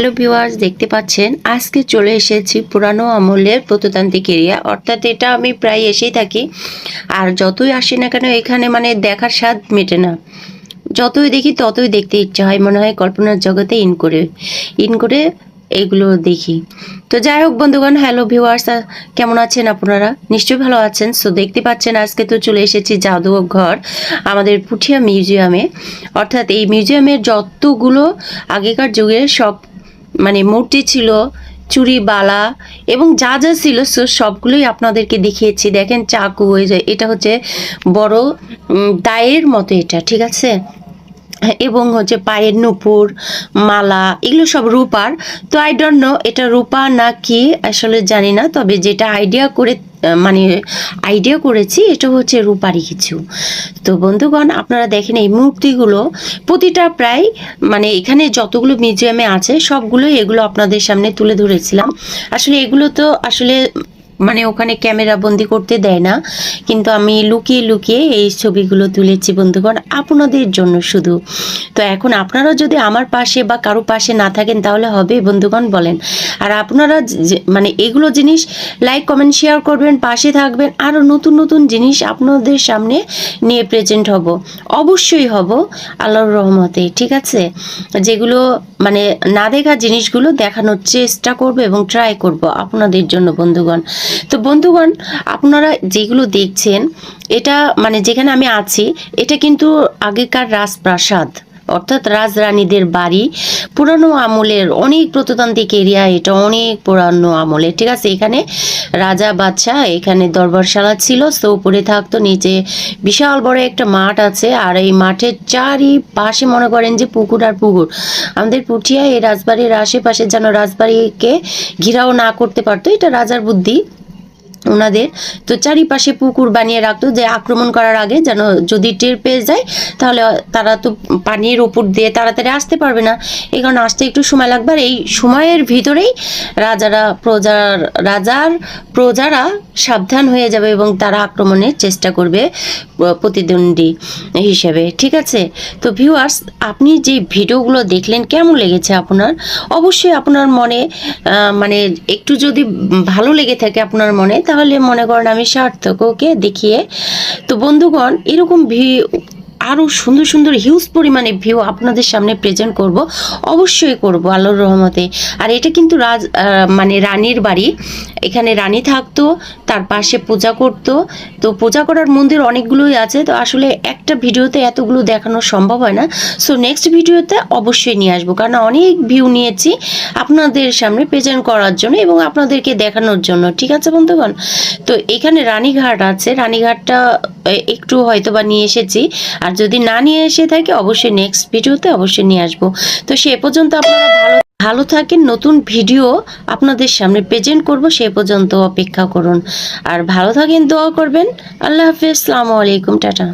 Hello viewers, দেখতে পাচ্ছেন? আজকে চলে এসেছি পুরানো আমলের প্রত্নতান্ত্রিক এরিয়া। অর্থাৎ এটা আমি প্রায় এসেই থাকি। আর যতই আসি না কেন, এখানে মানে দেখার স্বাদ মেটে না। যতই দেখি, ততই দেখতে ইচ্ছা হয়। মনে হয় কল্পনার জগতে ইন করে ইন করে এগুলো দেখি। তো যাই হোক বন্ধুগণ, হ্যালো ভিউয়ার্স কেমন আছেন আপনারা? নিশ্চয়ই ভালো আছেন। সো দেখতে পাচ্ছেন, আজকে তো চলে এসেছি জাদু ঘর আমাদের পুঠিয়া মিউজিয়ামে। অর্থাৎ এই মিউজিয়ামের যতগুলো আগেকার যুগের সব মানে মূর্তি ছিল চুরি বালা এবং যা যা ছিল, সো সবগুলোই আপনাদেরকে দেখিয়েছি। দেখেন চাকু হয়ে যায় এটা হচ্ছে বড় দায়ের মতো এটা, ঠিক আছে? এবং হচ্ছে পায়ের নুপুর, মালা, এগুলো সব রূপার। তো আই ডোন্ট নো এটা রূপা না কি আসলে জানি না, তবে যেটা আইডিয়া করে মানে আইডিয়া করেছি এটা হচ্ছে রূপারই কিছু। তো বন্ধুগণ, আপনারা দেখেন এই মূর্তিগুলো, প্রতিটা প্রায় মানে এখানে যতগুলো মিউজিয়ামে আছে, সবগুলোই এগুলো আপনাদের সামনে তুলে ধরেছিলাম। আসলে এগুলো তো আসলে মানে ওখানে ক্যামেরা বন্দি করতে দেয় না, কিন্তু আমি লুকিয়ে লুকিয়ে এই ছবিগুলো তুলেছি বন্ধুগণ, আপনাদের জন্য শুধু। তো এখন আপনারা যদি আমার পাশে বা কারও পাশে না থাকেন তাহলে হবে বন্ধুগণ বলেন। আর আপনারা মানে এগুলো জিনিস লাইক কমেন্ট শেয়ার করবেন, পাশে থাকবেন আরও নতুন নতুন জিনিস আপনাদের সামনে নিয়ে প্রেজেন্ট হব। অবশ্যই হব, আল্লাহর রহমতে, ঠিক আছে? যেগুলো মানে না দেখা জিনিসগুলো দেখানোর চেষ্টা করব এবং ট্রাই করব আপনাদের জন্য বন্ধুগণ। তো বন্ধুগণ, আপনারা যেগুলো দেখছেন, এটা মানে যেখানে আমি আছি, এটা কিন্তু আগেকার রাজপ্রাসাদ, অর্থাৎ রাজরানীদের বাড়ি। পুরানো আমলের, অনেক প্রত্নতান্ত্রিক এরিয়া এটা, অনেক পুরানো আমলের ঠিক আছে? এখানে রাজা বাচ্চা এখানে দরবারশালা ছিল তো উপরে থাকতো, নিচে বিশাল বড় একটা মাঠ আছে, আর এই মাঠের চারিপাশে মনে করেন যে পুকুর আর পুকুর। আমাদের পুঠিয়া এই রাজবাড়ির আশেপাশে যেন রাজবাড়িকে ঘিরাও না করতে পারতো, এটা রাজার বুদ্ধি। ওনাদের। তো চারিপাশে পুকুর বানিয়ে রাখতো যে আক্রমণ করার আগে যেন যদি টের পেয়ে যায়, তাহলে তারা তো পানির উপর দিয়ে তাড়াতাড়ি আসতে পারবে না। এই কারণে আসতে একটু সময় লাগবে। আর এই সময়ের ভিতরেই রাজারা, প্রজার, রাজার প্রজারা সাবধান হয়ে যাবে এবং তারা আক্রমণের চেষ্টা করবে প্রতিদ্বন্দ্বী হিসেবে। ঠিক আছে? তো ভিউয়ার্স আপনি যে ভিডিওগুলো দেখলেন, কেমন লেগেছে আপনার? অবশ্যই আপনার মনে মানে একটু যদি ভালো লেগে থাকে আপনার মনে তাহলে মনে করেন আমি সার্থক ওকে দেখিয়ে। তো বন্ধুগণ এরকম ভি আরও সুন্দর সুন্দর হিউজ পরিমাণে ভিউ আপনাদের সামনে প্রেজেন্ট করব। অবশ্যই করব, আল্লাহর রহমতে। আর এটা কিন্তু রাজ মানে রানীর বাড়ি। এখানে রানী থাকতো, তার পাশে পূজা করতো। তো পূজা করার মন্দির অনেকগুলোই আছে। তো আসলে একটা ভিডিওতে এতগুলো দেখানো সম্ভব হয় না। সো নেক্সট ভিডিওতে অবশ্যই নিয়ে আসব। কারণ অনেক ভিউ নিয়েছি আপনাদের সামনে প্রেজেন্ট করার জন্য এবং আপনাদেরকে দেখানোর জন্য। ঠিক আছে বন্ধুগণ? তো এখানে রানীঘাট আছে। রানীঘাটটা একটু হয়তো বা নিয়ে এসেছি। আর যদি না নিয়ে এসে থাকে, অবশ্যই নেক্সট ভিডিওতে অবশ্যই নিয়ে আসব। তো সে পর্যন্ত আপনারা ভালো ভালো থাকেন, নতুন ভিডিও আপনাদের সামনে প্রেজেন্ট করব, সে পর্যন্ত অপেক্ষা করুন। আর ভালো থাকেন, দোয়া করবেন। আল্লাহ হাফিজ আসসালামু আলাইকুম, টাটা।